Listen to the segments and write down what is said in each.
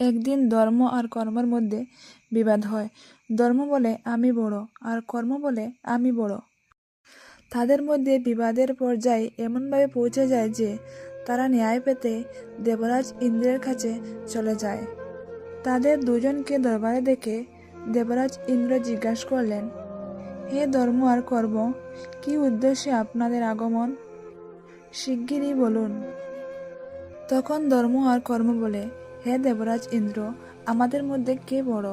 একদিন ধর্ম আর কর্মের মধ্যে বিবাদ হয়। ধর্ম বলে, আমি বড় আর কর্ম বলে, আমি বড় তাদের মধ্যে বিবাদের পর্যায়ে এমনভাবে পৌঁছে যায় যে, তারা ন্যায় পেতে দেবরাজ ইন্দ্রের কাছে চলে যায়। তাদের দুজনকে দরবারে দেখে দেবরাজ ইন্দ্র জিজ্ঞাসা করলেন, হে ধর্ম আর কর্ম, কি উদ্দেশ্যে আপনাদের আগমন? শিগগিরই বলুন। তখন ধর্ম আর কর্ম বলে হে দেবরাজ ইন্দ্র, আমাদের মধ্যে কে বড়?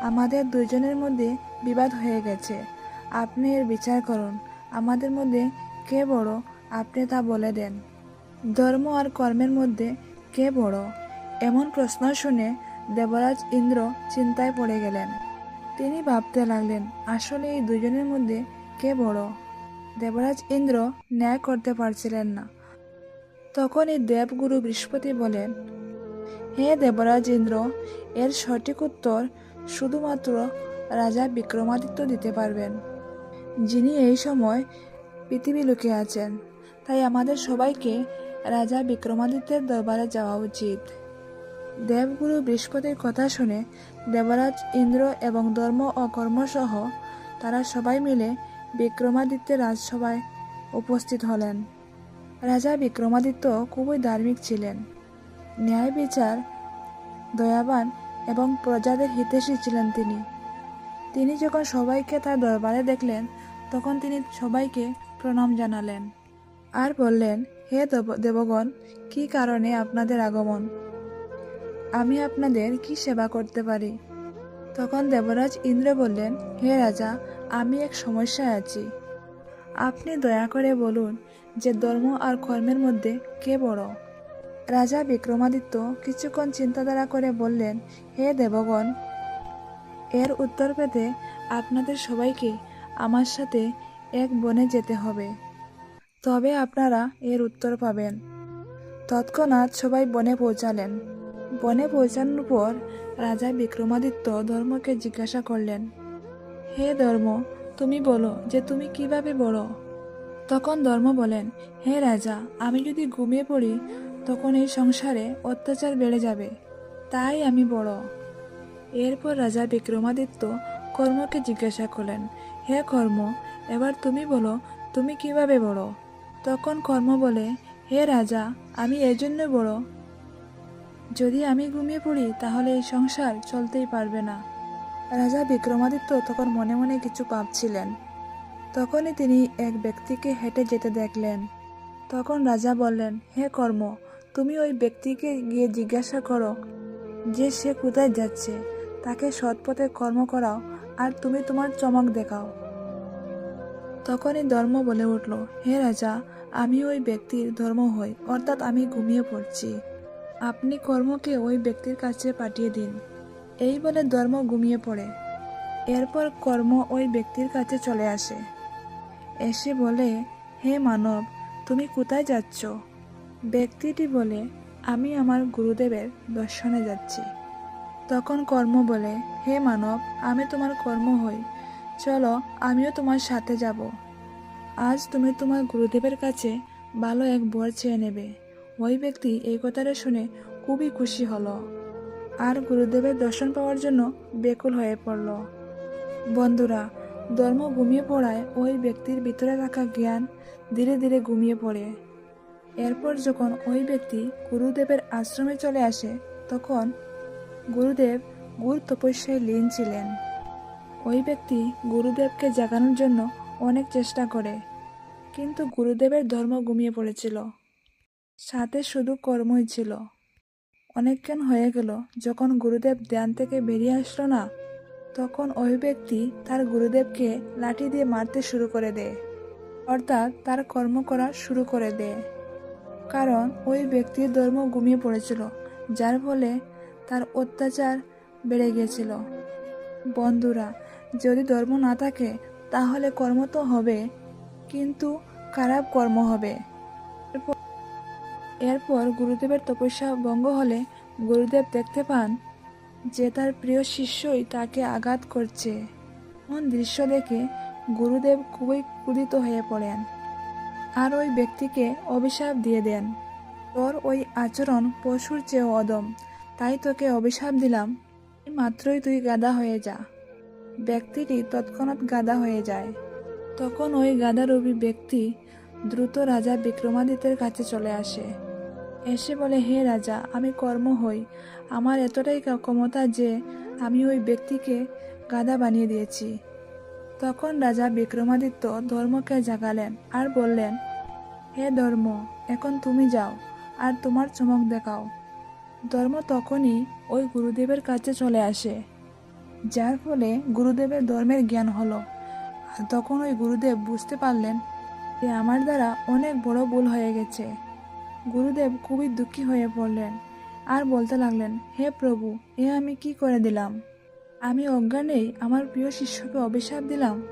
আমাদের দুজনের মধ্যে বিবাদ হয়ে গেছে। আপনি এর বিচার করুন। আমাদের মধ্যে কে বড়? আপনি তা বলে দেন। ধর্ম আর কর্মের মধ্যে কে বড়? এমন প্রশ্ন শুনে দেবরাজ ইন্দ্র চিন্তায় পড়ে গেলেন। তিনি ভাবতে লাগলেন, আসলে এই দুজনের মধ্যে কে বড়? দেবরাজ ইন্দ্র ন্যায় করতে পারছিলেন না। তখন এই দেবগুরু বৃহস্পতি বলেন হে দেবরাজ ইন্দ্র এর সঠিক উত্তর শুধুমাত্র রাজা বিক্রমাদিত্য দিতে পারবেন। যিনি এই সময় পৃথিবী লুকে আছেন, তাই আমাদের সবাইকে রাজা বিক্রমাদিত্যের দরবারে যাওয়া উচিত। দেবগুরু বৃহস্পতির কথা শুনে দেবরাজ ইন্দ্র এবং ধর্ম ও কর্মসহ তারা সবাই মিলে বিক্রমাদিত্যের রাজসভায় উপস্থিত হলেন। রাজা বিক্রমাদিত্য খুবই ধার্মিক ছিলেন। ন্যায় বিচার, দয়াবান এবং প্রজাদের হিতেশী ছিলেন তিনি। তিনি যখন সবাইকে তার দরবারে দেখলেন, তখন তিনি সবাইকে প্রণাম জানালেন। আর বললেন, হে দেব- দেবগণ, কি কারণে আপনাদের আগমন? আমি আপনাদের কি সেবা করতে পারি? তখন দেবরাজ ইন্দ্র বললেন, হে রাজা, আমি এক সমস্যায় আছি। আপনি দয়া করে বলুন যে ধর্ম আর কর্মের মধ্যে কে বড়? রাজা বিক্রমাদিত্য কিছুক্ষণ চিন্তাধারা করে বললেন, হে দেবগণ, এর উত্তর পেতে আপনাদের সবাইকে আমার সাথে এক বনে যেতে হবে। তবে আপনারা এর উত্তর পাবেন। তৎক্ষণাৎ সবাই বনে পৌঁছালেন। বনে পৌঁছানোর পর রাজা বিক্রমাদিত্য ধর্মকে জিজ্ঞাসা করলেন, হে ধর্ম, তুমি বলো যে তুমি কীভাবে বড়? তখন ধর্ম বলেন, হে রাজা, আমি যদি ঘুমিয়ে পড়ি তখন এই সংসারে অত্যাচার বেড়ে যাবে। তাই আমি বড়। এরপর রাজা বিক্রমাদিত্য কর্মকে জিজ্ঞাসা করলেন, হে কর্ম, এবার তুমি বলো, তুমি কীভাবে বড়? তখন কর্ম বলে, হে রাজা, আমি এজন্য বড়। যদি আমি ঘুমিয়ে পড়ি, তাহলে এই সংসার চলতেই পারবে না। রাজা বিক্রমাদিত্য তখন মনে মনে কিছু ভাবছিলেন। তখনই তিনি এক ব্যক্তিকে হেঁটে যেতে দেখলেন। তখন রাজা বললেন, হে কর্ম তুমি ওই ব্যক্তিকে গিয়ে জিজ্ঞাসা করো যে সে কোথায় যাচ্ছে। তাকে সৎপথে কর্ম করাও আর তুমি তোমার চমক দেখাও। তখনই ধর্ম বলে উঠল, হে রাজা, আমি ওই ব্যক্তির ধর্ম হই, অর্থাৎ আমি ঘুমিয়ে পড়ছি। আপনি কর্মকে ওই ব্যক্তির কাছে পাঠিয়ে দিন এই বলে ধর্ম ঘুমিয়ে পড়ে। এরপর কর্ম ওই ব্যক্তির কাছে চলে আসে। এসে বলে, হে মানব, তুমি কোথায় যাচ্ছ? ব্যক্তিটি বলে, আমি আমার গুরুদেবের দর্শনে যাচ্ছি। তখন কর্ম বলে, হে মানব, আমি তোমার কর্ম হই। চলো, আমিও তোমার সাথে যাব। আজ তুমি তোমার গুরুদেবের কাছে ভালো এক বর চেয়ে নেবে। ওই ব্যক্তি এই কথাটা শুনে খুবই খুশি হলো। আর গুরুদেবের দর্শন পাওয়ার জন্য বেকুল হয়ে পড়ল। বন্ধুরা, ধর্ম ঘুমিয়ে পড়ায় ওই ব্যক্তির ভিতরে রাখা জ্ঞান ধীরে ধীরে ঘুমিয়ে পড়ে। এরপর যখন ওই ব্যক্তি গুরুদেবের আশ্রমে চলে আসে, তখন গুরুদেব গুরু তপস্যায় লীন ছিলেন। ওই ব্যক্তি গুরুদেবকে জাগানোর জন্য অনেক চেষ্টা করে, কিন্তু গুরুদেবের ধর্ম ঘুমিয়ে পড়েছিল। সাথে শুধু কর্মই ছিল। অনেকক্ষণ হয়ে গেল, যখন গুরুদেব ধ্যান থেকে বেরিয়ে আসলো না, তখন ওই ব্যক্তি তার গুরুদেবকে লাঠি দিয়ে মারতে শুরু করে দেয়, অর্থাৎ তার কর্ম করা শুরু করে দেয়। কারণ ওই ব্যক্তির ধর্ম ঘুমিয়ে পড়েছিল, যার ফলে তার অত্যাচার বেড়ে গিয়েছিল। বন্ধুরা, যদি ধর্ম না থাকে, তাহলে কর্ম তো হবে, কিন্তু খারাপ কর্ম হবে। এরপর- গুরুদেবের তপস্যা ভঙ্গ হলে গুরুদেব দেখতে পান যে তার প্রিয় শিষ্যই তাকে আঘাত করছে। এমন দৃশ্য দেখে গুরুদেব খুবই ক্রোধিত হয়ে পড়েন। আর ওই ব্যক্তিকে অভিশাপ দিয়ে দেন। তোর ওই আচরণ পশুর চেয়েও অদম। তাই তোকে অভিশাপ দিলাম। মাত্রই তুই গাদা হয়ে যা। ব্যক্তিটি তৎক্ষণাৎ গাদা হয়ে যায়। তখন ওই গাদারূপী ব্যক্তি দ্রুত রাজা বিক্রমাদিত্যের কাছে চলে আসে। এসে বলে, হে রাজা, আমি কর্ম হই। আমার এতটাই ক্ষমতা যে আমি ওই ব্যক্তিকে গাদা বানিয়ে দিয়েছি। তখন রাজা বিক্রমাদিত্য ধর্মকে জাগালেন আর বললেন, হে ধর্ম, এখন তুমি যাও আর তোমার চমক দেখাও। ধর্ম তখনই ওই গুরুদেবের কাছে চলে আসে। যার ফলে গুরুদেবের ধর্মের জ্ঞান হলো। আর তখন ওই গুরুদেব বুঝতে পারলেন যে আমার দ্বারা অনেক বড় ভুল হয়ে গেছে। গুরুদেব খুবই দুঃখী হয়ে পড়লেন আর বলতে লাগলেন, হে প্রভু, এ আমি কি করে দিলাম? আমি অজ্ঞানেই আমার প্রিয় শিষ্যকে অভিশাপ দিলাম।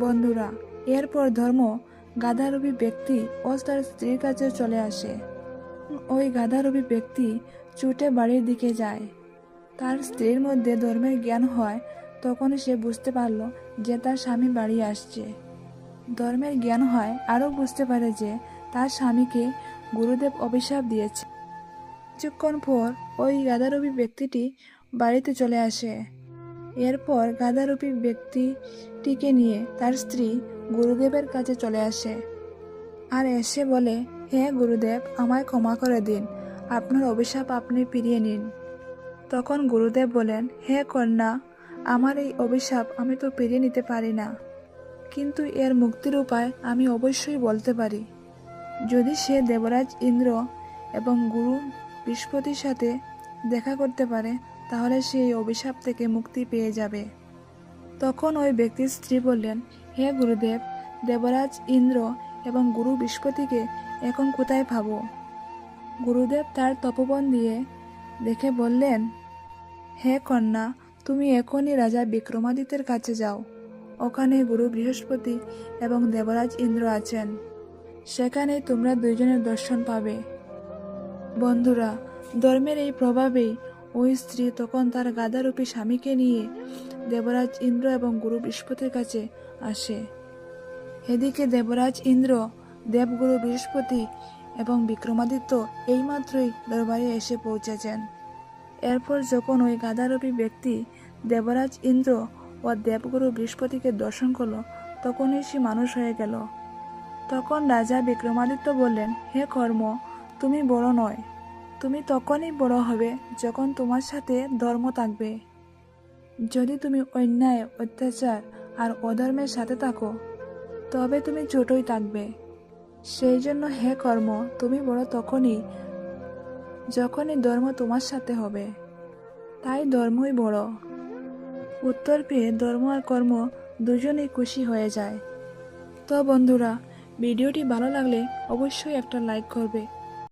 বন্ধুরা, এরপর ধর্ম গাধারূপী ব্যক্তি ও তার স্ত্রীর কাছে চলে আসে। ওই গাধারূপী ব্যক্তি ছুটে বাড়ির দিকে যায়। তার স্ত্রীর মধ্যে ধর্মের জ্ঞান হয়, তখন সে বুঝতে পারল যে তার স্বামী বাড়ি আসছে। ধর্মের জ্ঞান হয়, আরও বুঝতে পারে যে তার স্বামীকে গুরুদেব অভিশাপ দিয়েছে। কিছুক্ষণ পর ওই গাদারূপী ব্যক্তিটি বাড়িতে চলে আসে। এরপর গাদারূপী ব্যক্তিটিকে নিয়ে তার স্ত্রী গুরুদেবের কাছে চলে আসে। আর এসে বলে, হে গুরুদেব, আমায় ক্ষমা করে দিন। আপনার অভিশাপ আপনি ফিরিয়ে নিন। তখন গুরুদেব বলেন, হে কন্যা, আমার এই অভিশাপ আমি তো ফিরিয়ে নিতে পারি না। কিন্তু এর মুক্তির উপায় আমি অবশ্যই বলতে পারি। যদি সে দেবরাজ ইন্দ্র এবং গুরু বৃহস্পতির সাথে দেখা করতে পারে তাহলে সে এই অভিশাপ থেকে মুক্তি পেয়ে যাবে। তখন ওই ব্যক্তির স্ত্রী বললেন, হে গুরুদেব, দেবরাজ, ইন্দ্র এবং গুরু বৃহস্পতিকে এখন কোথায় পাবো? গুরুদেব তার তপবন দিয়ে দেখে বললেন, হে কন্যা, তুমি এখনই রাজা বিক্রমাদিত্যের কাছে যাও। ওখানে গুরু বৃহস্পতি এবং দেবরাজ, ইন্দ্র আছেন। সেখানে তোমরা দুইজনের দর্শন পাবে। বন্ধুরা, ধর্মের এই প্রভাবেই ওই স্ত্রী তখন তার গাদারূপী স্বামীকে নিয়ে দেবরাজ ইন্দ্র এবং গুরু বৃহস্পতির কাছে আসে। এদিকে দেবরাজ ইন্দ্র, দেবগুরু বৃহস্পতি এবং বিক্রমাদিত্য এইমাত্রই দরবারে এসে পৌঁছেছেন। এরপর যখন ওই গাদারূপী ব্যক্তি দেবরাজ ইন্দ্র ও দেবগুরু বৃহস্পতিকে দর্শন করল, তখনই সে মানুষ হয়ে গেল। তখন রাজা বিক্রমাদিত্য বললেন, হে কর্ম, তুমি বড় নয়। তুমি তখনই বড় হবে যখন তোমার সাথে ধর্ম থাকবে। যদি তুমি অন্যায়, অত্যাচার আর অধর্মের সাথে থাকো, তবে তুমি ছোটই থাকবে। সেই জন্য হে কর্ম, তুমি বড় তখনই, যখনই ধর্ম তোমার সাথে হবে। তাই ধর্মই বড়। উত্তর পেয়ে ধর্ম আর কর্ম দুজনেই খুশি হয়ে যায়। তো বন্ধুরা, ভিডিওটি ভালো লাগলে অবশ্যই একটা লাইক করবে।